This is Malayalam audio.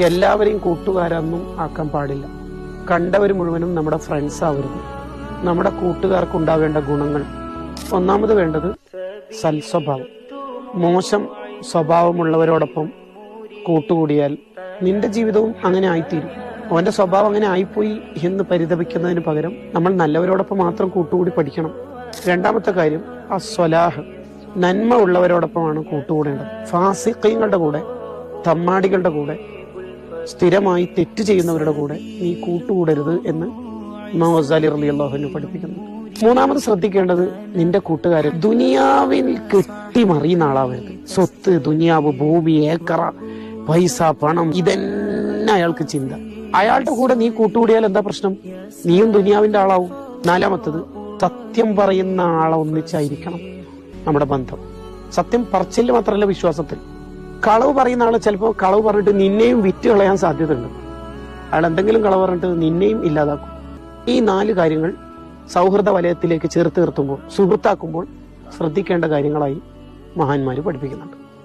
എല്ലാവരെയും കൂട്ടുകാരൊന്നും ആക്കാൻ പാടില്ല. കണ്ടവർ മുഴുവനും നമ്മുടെ ഫ്രണ്ട്സ് ആവരുത്. നമ്മുടെ കൂട്ടുകാർക്ക് ഉണ്ടാവേണ്ട ഗുണങ്ങൾ. ഒന്നാമത് വേണ്ടത് സൽസ്വഭാവം. മോശം സ്വഭാവമുള്ളവരോടൊപ്പം കൂട്ടുകൂടിയാൽ നിന്റെ ജീവിതവും അങ്ങനെ ആയിത്തീരും. അവന്റെ സ്വഭാവം അങ്ങനെ ആയിപ്പോയി എന്ന് പരിതപിക്കുന്നതിന് പകരം നമ്മൾ നല്ലവരോടൊപ്പം മാത്രം കൂട്ടുകൂടി പഠിക്കണം. രണ്ടാമത്തെ കാര്യം അസ്വലാഹ്. നന്മ ഉള്ളവരോടൊപ്പമാണ് കൂട്ടുകൂടേണ്ടത്. ഫാസിക്കങ്ങളുടെ കൂടെ തമ്മാടികളുടെ കൂടെ സ്ഥിരമായി തെറ്റ് ചെയ്യുന്നവരുടെ കൂടെ നീ കൂട്ടുകൂടരുത് എന്ന് ഇമാം ഗസാലി അൻഹു പഠിപ്പിക്കുന്നു. മൂന്നാമത് ശ്രദ്ധിക്കേണ്ടത് നിന്റെ കൂട്ടുകാരൻ ദുനിയാവിൽ കെട്ടിമറിയുന്ന ആളാവരുത്. സ്വത്ത് ദുനിയാവ് ഭൂമി ഏക്കറ പൈസ പണം ഇതെന്നെ അയാൾക്ക് ചിന്ത. അയാളുടെ കൂടെ നീ കൂട്ടുകൂടിയാൽ എന്താ പ്രശ്നം? നീയും ദുനിയാവിന്റെ ആളാവും. നാലാമത്തത് സത്യം പറയുന്ന ആളെ ഒന്നിച്ചായിരിക്കണം നമ്മുടെ ബന്ധം. സത്യം പറച്ചിൽ മാത്രമല്ല വിശ്വാസത്തിൽ. കളവ് പറയുന്ന ആളെ ചിലപ്പോൾ കളവ് പറഞ്ഞിട്ട് നിന്നെയും വിറ്റ് കളയാൻ സാധ്യതയുണ്ട്. അയാൾ എന്തെങ്കിലും കളവ് പറഞ്ഞിട്ട് നിന്നെയും ഇല്ലാതാക്കും. ഈ നാല് കാര്യങ്ങൾ സൗഹൃദ വലയത്തിലേക്ക് ചേർത്ത് നിർത്തുമ്പോൾ സുഹൃത്താക്കുമ്പോൾ ശ്രദ്ധിക്കേണ്ട കാര്യങ്ങളായി മഹാന്മാര് പഠിപ്പിക്കുന്നുണ്ട്.